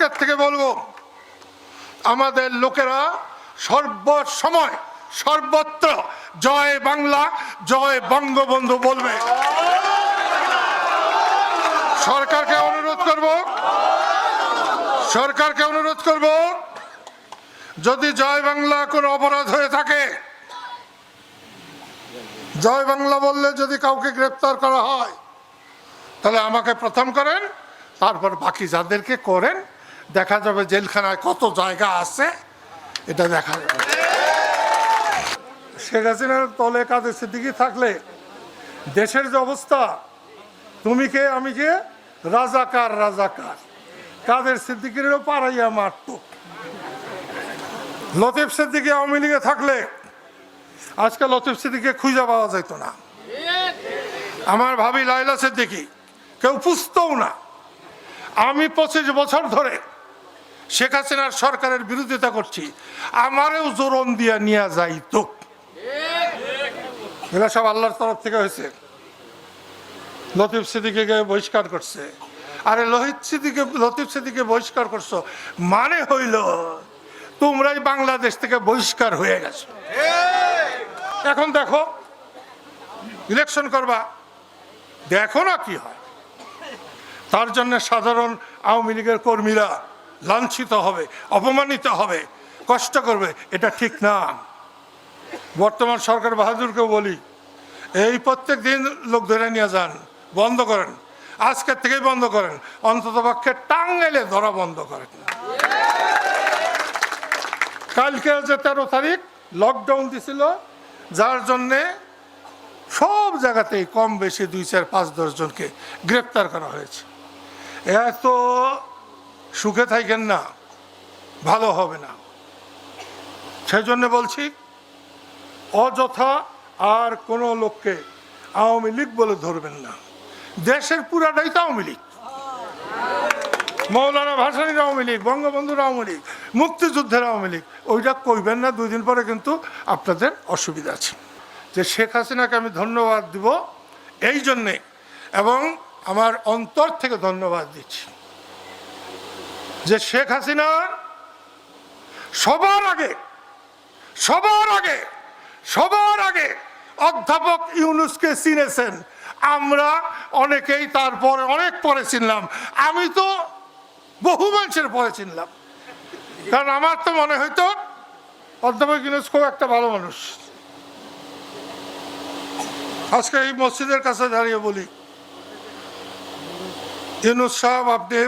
আজকের থেকে বলব, আমাদের লোকেরা সর্বসময় সর্বত্র জয় বাংলা, জয় বঙ্গবন্ধু বলবে। সরকারকে অনুরোধ করব, সরকারকে অনুরোধ করব, যদি জয় বাংলা কোনো অপরাধ হয়ে থাকে, জয় বাংলা বললে যদি কাউকে গ্রেপ্তার করা হয়, তাহলে আমাকে প্রথম করেন, তারপর বাকি যাদেরকে করেন দেখা যাবে জেলখানায় কত জায়গা আছে, এটা দেখা যাবে। শেখ হাসিনার তলে কাদের সিদ্দিকি থাকলে, দেশের যে অবস্থা, তুমি কে, আমি কে? রাজাকার রাজাকার। কাদের সিদ্দিকিরও পাড়াইয়া মারত। লতিফ সিদ্দিকি আওয়ামী লীগে থাকলে, আজকে লতিফ সিদ্দিকে খুঁজে পাওয়া যেত না। আমার ভাবি লাইলা সিদ্দিকি, কেউ পুষতও না। আমি পঁচিশ বছর ধরে শেখ হাসিনার সরকারের বিরোধিতা করছি। আমারেও জোরন দিয়া নিয়ে যাইত এগুলো সব আল্লাহর তরফ থেকে হয়েছে। লতিফ সিদ্দিকে বহিষ্কার করছে। আরে লোহিত সিদ্দিকে লতিফ সিদ্দিকে বহিষ্কার করছ মানে হইল তোমরাই বাংলাদেশ থেকে বহিষ্কার হয়ে গেছো। এখন দেখো, ইলেকশন করবা, দেখো না কি হয়। তার জন্য সাধারণ আওয়ামী লীগের কর্মীরা লাঞ্ছিত হবে, অপমানিত হবে, কষ্ট করবে, এটা ঠিক না। বর্তমান সরকার বাহাদুরকেও বলি, এই প্রত্যেক দিন লোক ধরে নিয়ে যান, বন্ধ করেন। আজকের থেকেই বন্ধ করেন, অন্তত পক্ষে টাঙ্গাইলে ধরা বন্ধ করেন কালকে যে তেরো তারিখ লকডাউন দিছিল, যার জন্যে সব জায়গাতেই কম বেশি দুই চার পাঁচ দশ জনকে গ্রেপ্তার করা হয়েছে। এত সুখে থাকেন না, ভালো হবে না। সেই জন্য বলছি, অযথা আর কোনো লোককে আওয়ামী লীগ বলে ধরবেন না। দেশের পুরাটাই তো আওয়ামী লীগ। মৌলানা ভাসানির আওয়ামী লীগ, বঙ্গবন্ধুর আওয়ামী লীগ, মুক্তিযুদ্ধের আওয়ামী লীগ, ওইটা কইবেন না দুই দিন পরে কিন্তু আপনাদের অসুবিধা আছে। যে শেখ হাসিনাকে আমি ধন্যবাদ দিব, এই জন্যে, এবং আমার অন্তর থেকে ধন্যবাদ দিচ্ছি। যে শেখ হাসিনা সবার আগে সবার আগে সবার আগে অধ্যাপক ইউনুসকে চিনেছেন। আমরা অনেকেই তারপরে অনেক পরে চিনলাম। আমি তো বহু মানুষের পরে চিনলাম। কারণ আমার তো মনে হইতো, অধ্যাপক ইউনুস খুব একটা ভালো মানুষ। আজকে এই মসজিদের কাছে দাঁড়িয়ে বলি, ইউনুস সাহেব, আপনি